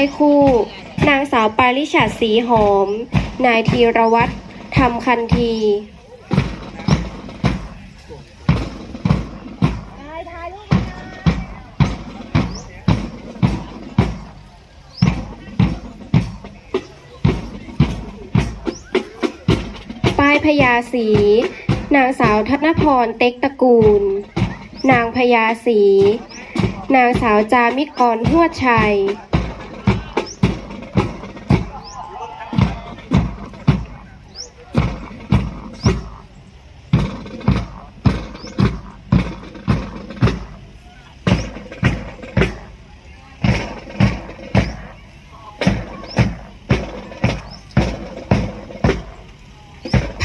ป้ายคู่ นางสาวปาริชาสีหอม นายธีรวัตรธรรมคันทีป้ายพญาสี นางสาวธนพรเต็กตระกูล นางพญาสี นางสาวจามิกรหวชัย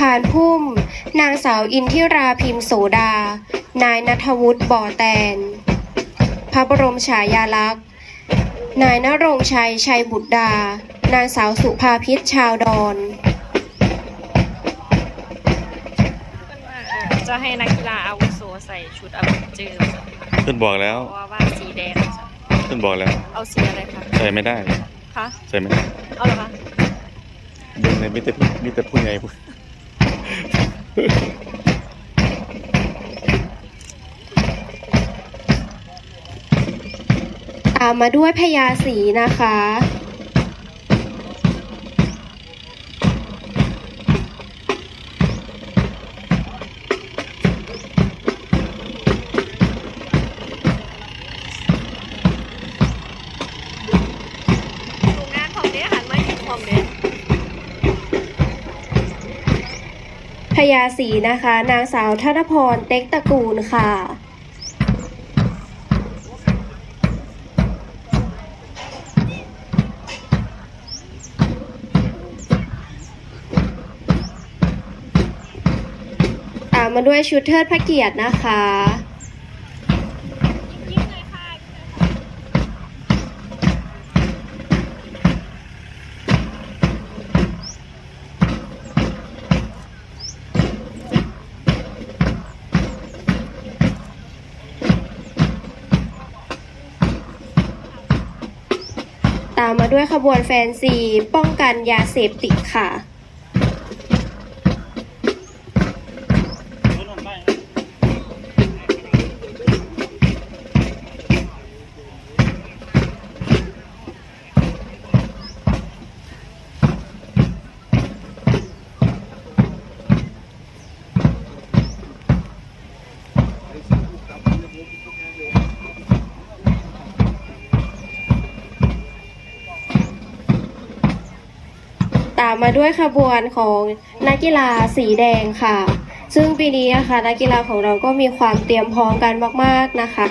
ผ่านพุ่ม นางสาวอินทิราพิมพ์โสดา นายนัทวุฒิบ่อแตน พระบรมฉายาลักษณ์ นายนรงค์ชัย ชัยบุตรดา นางสาวสุภาพิษชาวดอน จะให้นักกีฬาอาวุโสใส่ชุดอเวนเจอร์เพื่อนบอกแล้ว เพราะว่าว่าสีแดงเพื่อนบอกแล้ว เอาสีอะไรคะใส่ไม่ได้ คะ ใส่ไม่ได้เอาเหรอคะ ดึงในมิตรมิตรผู้ใหญ่พูด ตามมาด้วยพญาสีนะคะ พญาสีนะคะ นางสาวธนพรเต็กตระกูลค่ะ ตามมาด้วยชุดเทิดพระเกียรตินะคะ มมาด้วยขบวนแฟนซี ป้องกันยาเสพติดค่ะามมาด้วยขบวนของนักกีฬาสีแดงค่ะ ซึ่งปีนี้นะคะนักกีฬาของเราก็มีความเตรียมพร้อมกันมาก ๆนะคะ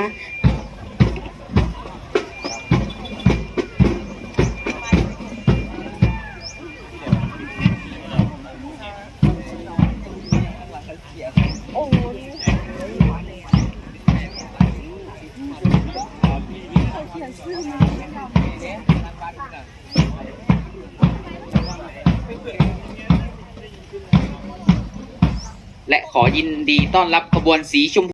และขอยินดีต้อนรับขบวนสีชมพู